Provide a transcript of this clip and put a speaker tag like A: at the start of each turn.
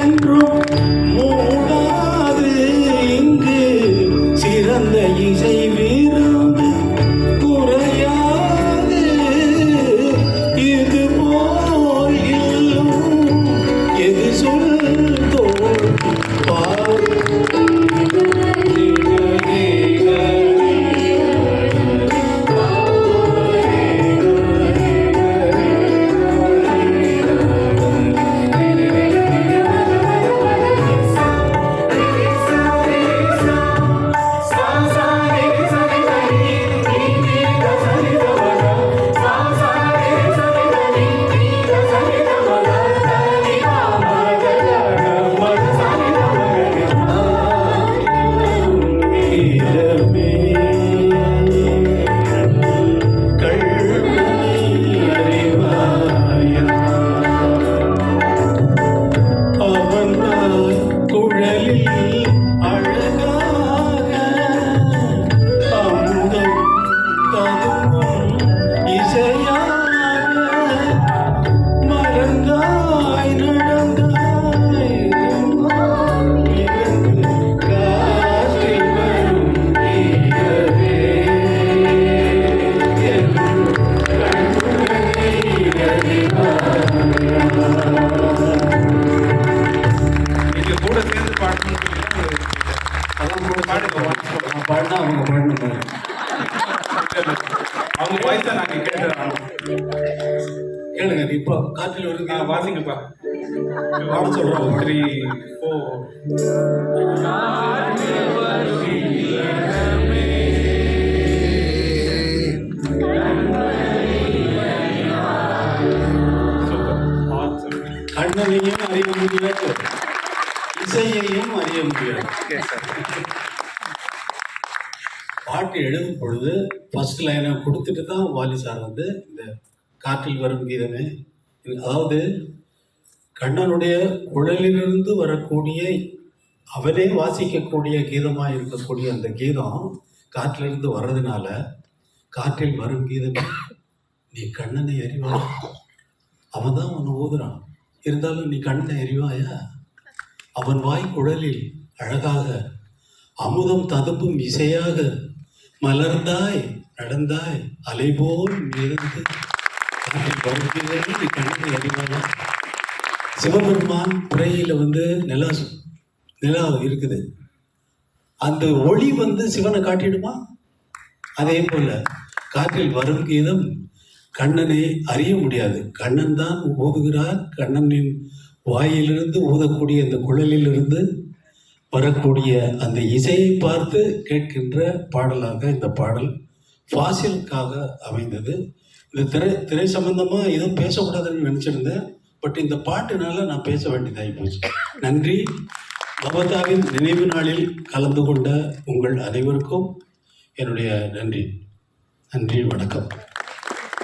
A: என்றும் மூடாது இங்கு சிறந்த
B: இசைவே.
A: நான் பாடினா அவங்க பாடணும் பாரு.
B: அவங்க வாய்ஸை நாங்க கேட்டுறோம்
A: கேளுங்க இப்போ காற்றில் வருது
B: வாசிங்கப்பா
A: பாட சொல்றோம்.
B: த்ரீ ஃபோர்
A: கண்ணனையும் அறிய முடியாது இசையையும் அறிய முடியாது. பாட்டு எழுதும் பொழுது ஃபர்ஸ்ட் லைனை கொடுத்துட்டு தான் வாலி சார் வந்து இந்த காற்றில் வரும் கீதமே அதாவது கண்ணனுடைய குழலிலிருந்து வரக்கூடிய அவரே வாசிக்கக்கூடிய கீதமாக இருக்கக்கூடிய அந்த கீதம் காற்றிலிருந்து வர்றதுனால காற்றில் வரும் கீதமே நீ கண்ணனை அறிவா அவன் தான் உன்னை ஊதுறான் இருந்தாலும் நீ கண்ணனை அறிவாயா? அவன் வாய் குழலில் அழகாக அமுதம் ததுப்பும் இசையாக மலர்ந்தாய் நடந்தாய் அலைபோல் இருந்து காற்றில் கண்ணனை சிவபெருமான் பிறையில வந்து நிலா சு- நிலா இருக்குது. அந்த ஒளி வந்து சிவனை காட்டிடுமா? அதே போல காற்றில் வரும் கீதம் கண்ணனை அறிய முடியாது. கண்ணன் தான் ஓதுகிறார் கண்ணனின் வாயிலிருந்து ஊதக்கூடிய அந்த குழலிலிருந்து வரக்கூடிய அந்த இசையை பார்த்து கேட்கின்ற பாடலாக இந்த பாடல் ஃபாசிலுக்காக அமைந்தது. இந்த திரை திரை சம்பந்தமா எதுவும் பேசக்கூடாதுன்னு நினச்சிருந்தேன். பட் இந்த பாட்டுனால நான் பேச வேண்டியதாகி போச்சு. நன்றி. பவதாவின் நினைவு நாளில் கலந்து கொண்ட உங்கள் அனைவருக்கும் என்னுடைய நன்றி. நன்றி வணக்கம்.